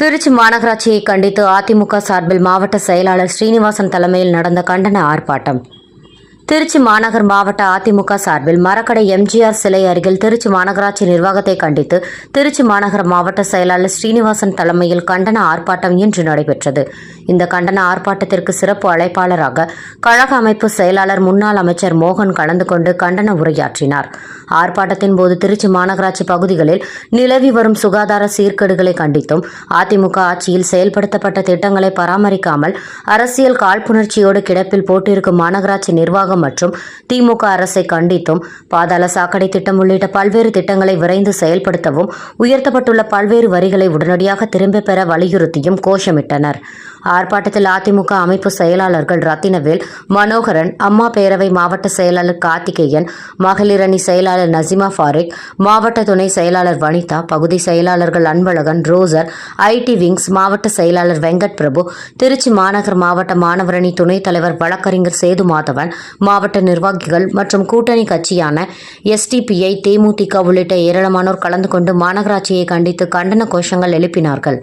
திருச்சி மாநகராட்சியை கண்டித்து அதிமுக சார்பில் மாவட்ட செயலாளர் ஸ்ரீனிவாசன் தலைமையில் நடந்த கண்டன ஆர்ப்பாட்டம். திருச்சி மாநகர் மாவட்ட அதிமுக சார்பில் மரக்கடை எம்ஜிஆர் சிலை அருகில் திருச்சி மாநகராட்சி நிர்வாகத்தை கண்டித்து திருச்சி மாநகர மாவட்ட செயலாளர் ஸ்ரீனிவாசன் தலைமையில் கண்டன ஆர்ப்பாட்டம் இன்று நடைபெற்றது. இந்த கண்டன ஆர்ப்பாட்டத்திற்கு சிறப்பு அழைப்பாளராக கழக அமைப்பு செயலாளர் முன்னாள் அமைச்சர் மோகன் கலந்து கொண்டு கண்டன உரையாற்றினார். ஆர்ப்பாட்டத்தின் போது திருச்சி மாநகராட்சி பகுதிகளில் நிலவி வரும் சுகாதார சீர்கேடுகளை கண்டித்தும் அதிமுக ஆட்சியில் செயல்படுத்தப்பட்ட திட்டங்களை பராமரிக்காமல் அரசியல் காழ்ப்புணர்ச்சியோடு கிடப்பில் போட்டிருக்கும் மாநகராட்சி நிர்வாகம் மற்றும் திமுக அரசை கண்டித்தும் பாதாள சாக்கடை திட்டம் உள்ளிட்ட பல்வேறு திட்டங்களை விரைந்து செயல்படுத்தவும் உயர்த்தப்பட்டுள்ள பல்வேறு வரிகளை உடனடியாக திரும்பப் பெற வலியுறுத்தியும் கோஷமிட்டனர். ஆர்ப்பாட்டத்தில் அதிமுக அமைப்பு செயலாளர்கள் ரத்தினவேல் மனோகரன் அம்மா பேரவை மாவட்ட செயலாளர் கார்த்திகேயன் மகளிர் அணி செயலாளர் நசிமா ஃபாரிக் மாவட்ட துணை செயலாளர் வனிதா பகுதி செயலாளர்கள் அன்பழகன் ரோசர் ஐடி விங்ஸ் மாவட்ட செயலாளர் வெங்கட் பிரபு திருச்சி மாநகர் மாவட்ட மாணவரணி துணைத் தலைவர் வழக்கறிஞர் சேது மாதவன் மாவட்ட நிர்வாகிகள் மற்றும் கூட்டணி கட்சியான எஸ்டிபிஐ தேமுதிக உள்ளிட்ட ஏராளமானோர் கலந்து கொண்டு மாநகராட்சியை கண்டித்து கண்டன கோஷங்கள் எழுப்பினார்கள்.